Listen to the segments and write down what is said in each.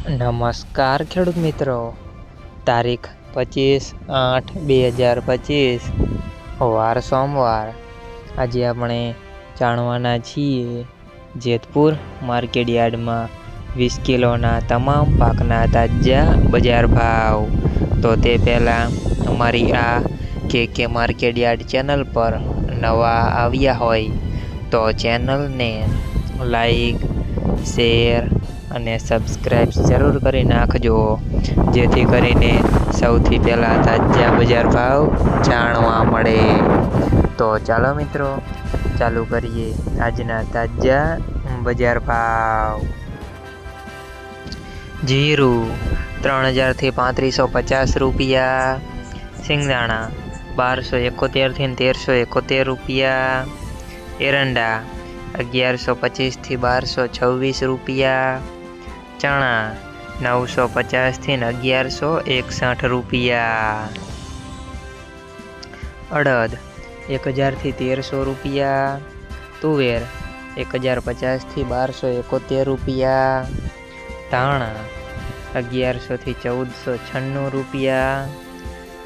નમસ્કાર ખેડૂત મિત્રો. તારીખ પચીસ આઠ બે હજાર પચીસ. વાર સોમવાર. આજે આપણે જાણવાના છીએ જેતપુર માર્કેટ યાર્ડમાં વીસ કિલોના તમામ પાકના તાજા બજાર ભાવ. તો તે પહેલાં અમારી આ કે કે માર્કેટ યાર્ડ ચેનલ પર નવા આવ્યા હોય તો ચેનલને લાઈક, શેર અને સબસ્ક્રાઈબ જરૂર કરી નાખજો. જેથી કરીને સૌથી પહેલાં તાજા બજાર ભાવ જાણવા મળે. તો ચાલો મિત્રો, ચાલુ કરીએ આજના તાજા બજાર ભાવ. જીરું ત્રણ હજારથી પાંત્રીસો પચાસ રૂપિયા. સિંગદાણા બારસો એકોતેરથી તેરસો એકોતેર રૂપિયા. એરંડા અગિયારસો પચીસથી બારસો છવ્વીસ રૂપિયા. ચણા નવસો પચાસથી અગિયારસો એકસઠ રૂપિયા. અડદ એક હજારથી તેરસો રૂપિયા. તુવેર એક હજાર પચાસથી બારસો એકોતેર રૂપિયા. ધાણા અગિયારસોથી ચૌદસો છન્નું રૂપિયા.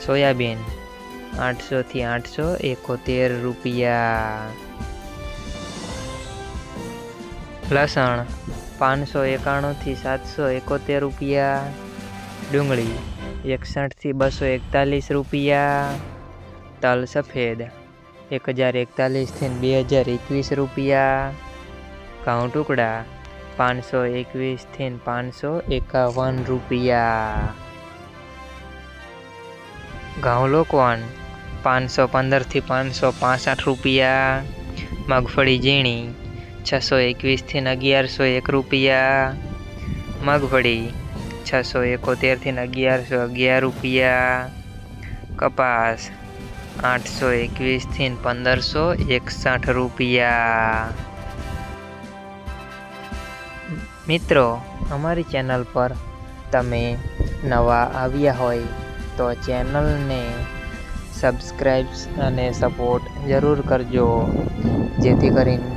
સોયાબીન આઠસોથી આઠસો એકોતેર રૂપિયા. લસણ પાંચસો એકાણુંથી સાતસો એકોતેર રૂપિયા. ડુંગળી એકસઠથી બસો એકતાલીસ રૂપિયા. તલ સફેદ એક હજાર એકતાલીસથી બે હજાર એકવીસ રૂપિયા. ઘઉં ટુકડા પાંચસો એકવીસથી પાંચસો એકાવન રૂપિયા. ઘઉં લોકવાન પાંચસો પંદરથી પાંચસો પાસઠ રૂપિયા. મગફળી ઝીણી છસો એકવીસથી અગિયારસો એક રૂપિયા. મગફળી છસો એકોતેરથી અગિયારસો અગિયાર રૂપિયા. કપાસ આઠસો એકવીસથી પંદરસો એકસઠ રૂપિયા. મિત્રો, અમારી ચેનલ પર તમે નવા આવ્યા હોય તો ચેનલને સબસ્ક્રાઈબ્સ અને સપોર્ટ જરૂર કરજો. જેથી કરીને